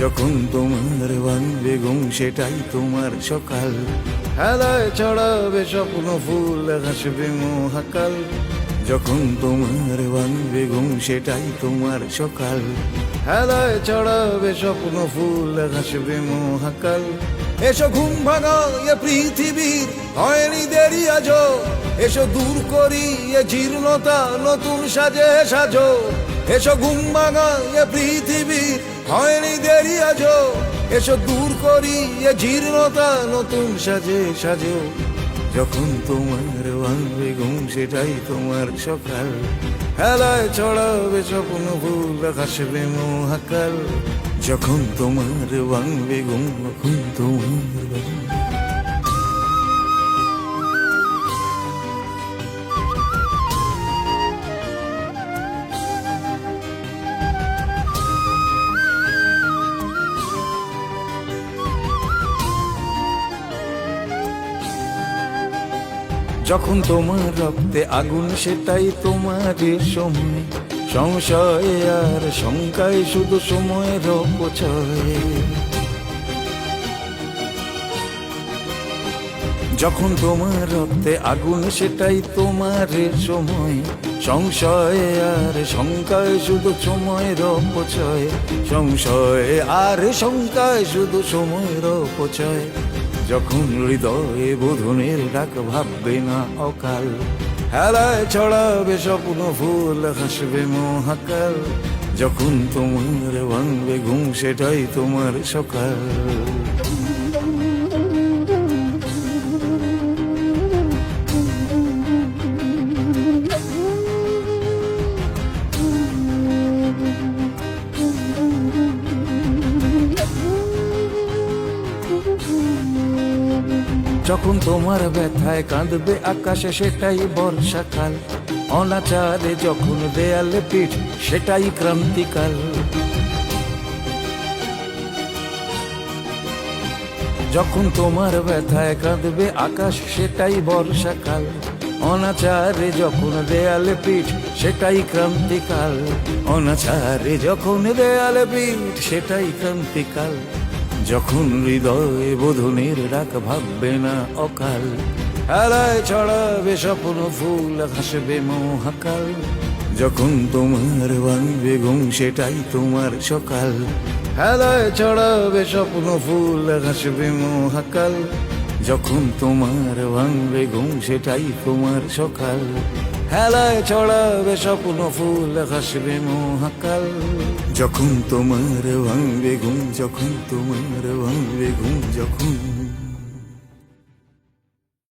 যখন তোমার ভাঙবে ঘুম, সেটাই তোমার সকাল। হেলায় ছড়াবে স্বপ্ন, ফুল হাসবে মহাকাল। যখন তোমার ভাঙবে ঘুম, সেটাই তোমার সকাল। হেলায় ছড়াবে স্বপ্ন, ফুল হাসবে মহাকাল। এসো ঘুম ভাঙা পৃথিবীর, হয়নি দেরি আজো। এসো দূর করি এ জীর্ণতা, নতুন সাজে সাজো। এসো ঘুম ভাঙা পৃথিবীর হয়নি দেরি আজো এসো দূর করি এ জীর্ণতা নতুন সাজে সাজে। যখন তোমার ভাঙবে ঘুম, সেটাই তোমার সকাল। হেলায় ছড়াবে স্বপ্ন ভুল হাসবে মহাকাল। যখন তোমার ভাঙবে ঘুম, তখন তোমার যখন তোমার রক্তে আগুন, সেটাই তোমার সময়। সংশয় আর শঙ্কায় শুধু সময়ের অপচয়। যখন তোমার রক্তে আগুন, সেটাই তোমার সময়। সংশয় আর শঙ্কায় শুধু সময়ের অপচয়। সংশয় আর শঙ্কায় শুধু সময়ের অপচয়। যখন হৃদয়ে বোধনের ডাক ভাববে না অকাল, হেলায় ছড়াবে স্বপ্ন ফুল, হাসবে মহাকাল, যখন তোমার ভাঙবে ঘুম, সেটাই তোমার সকাল। যখন তোমার ব্যথায় কাঁদবে আকাশে, সেটাই বর্ষাকাল অনাচারে যখন দেয়ালে পিঠ, সেটাই ক্রান্তিকাল। যখন তোমার ব্যথায় কাঁদবে আকাশ, সেটাই বর্ষাকাল অনাচারে যখন দেয়ালে পিঠ, সেটাই ক্রান্তিকাল। অনাচারে যখন দেয়ালে পিঠ, সেটাই ক্রান্তিকাল। যখন হৃদয়ে বোধনের ডাক ভাববে না অকাল, হেলায় ছড়াবে স্বপ্ন ফুল হাসবে মহাকাল। যখন তোমার ভাঙবে ঘুম, সেটাই তোমার সকাল। হেলায় ছড়াবে স্বপ্ন ফুল হাসবে মহাকাল। যখন তোমার ভাঙবে ঘুম, সেটাই তোমার সকাল। হেলায় ছড়াবে স্বপ্ন ফুল, হাসবে মহাকাল। যখন তোমার ভাঙবে ঘুম, যখন তোমার ভাঙবে ঘুম, যখন